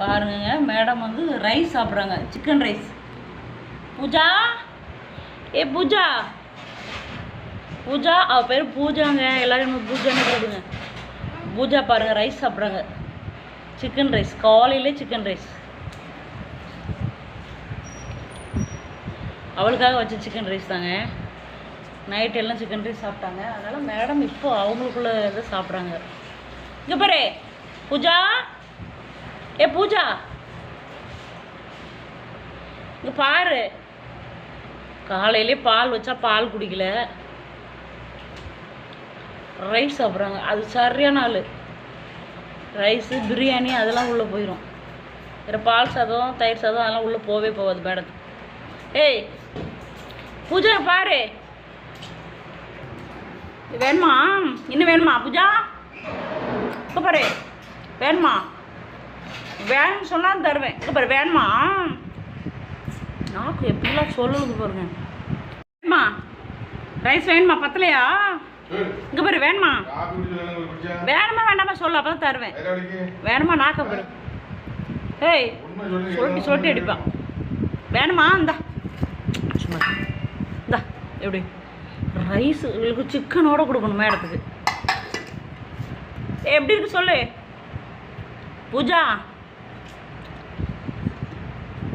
பாருங்க மேடம் வந்து ரைஸ் சாப்பிட்றாங்க சிக்கன் ரைஸ் பூஜா? ஏ பூஜா? பூஜா அவள் பேர் பூஜாங்க. எல்லோரும் நம்ம பூஜான்னு போடுங்க பூஜா பாருங்க ரைஸ் சாப்பிட்றாங்க. சிக்கன் ரைஸ் காலையிலே சிக்கன் ரைஸ் அவளுக்காக வச்ச சிக்கன் ரைஸ் தாங்க. நைட் எல்லாம் சிக்கன் ரைஸ் சாப்பிட்டாங்க. அதனால் மேடம் இப்போ அவங்களுக்குள்ள இதை சாப்பிட்றாங்க. இங்கே பாரு பூஜா? ஏ பூஜா. இங்கே பாரு. காலையிலே பால் வச்சா பால் குடிக்கல. ரைஸ் சாப்பிட்றாங்க. அது சரியான ஆள். ரைஸு பிரியாணி அதெல்லாம் உள்ளே போயிடும் வேறு பால் சாதம் தயிர் சாதம் அதெல்லாம் உள்ளே போகவே போகாது மேடம். ஏய் பூஜா பாரு. இது வேணுமா? இன்னும் வேணுமா பூஜா? இப்போ பாரு. வேணுமா? வேணும்னு சொன்னால் தருவேன். இங்கே பாரு வேணுமா நாக்கு எப்படிலாம் சொல்லுது பாருங்க. வேணுமா ரைஸ் வேணுமா பத்தலையா? இங்கே பாரு வேணுமா வேணுமா வேண்டாமா சொல்லு அப்போ தான் தருவேன். வேணுமா நாக்க பாரு. ஏய் சொல்லிட்டு சொல்லிட்டு அடிப்பான் வேணுமா இந்தா. சும்மா இந்தா எப்படி? ரைஸ் இவளுக்கு சிக்கனோட கொடுக்கணும் மேடத்துக்கு ஏய், எப்படி இருக்கு சொல்லு? பூஜா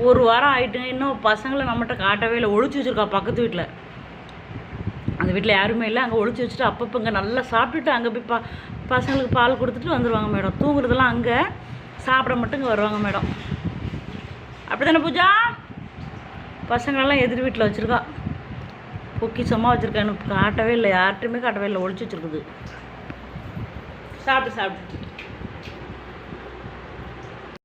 ஒரு வாரம் ஆகிட்டு இன்னும் பசங்களை நம்மகிட்ட காட்டவே இல்லை. ஒழிச்சு வச்சுருக்கா பக்கத்து வீட்டில் அந்த வீட்டில் யாருமே இல்லை. அங்கே ஒழிச்சு வச்சுட்டு அப்பப்போ இங்கே நல்லா சாப்பிட்டுட்டு அங்கே போய் பா பசங்களுக்கு பால் கொடுத்துட்டு வந்துடுவாங்க மேடம். தூங்குறதெல்லாம் அங்கே சாப்பிட மட்டும் இங்கே வருவாங்க மேடம். அப்படி தானே பூஜா? பசங்களெல்லாம் எதிர் வீட்டில் வச்சுருக்கா. பொக்கிஷமாக வச்சுருக்கேன் காட்டவே இல்லை. யார்கிட்டையுமே காட்டவே இல்லை. ஒழிச்சு வச்சுருக்குது. சாப்பிட்டு சாப்பிட்டு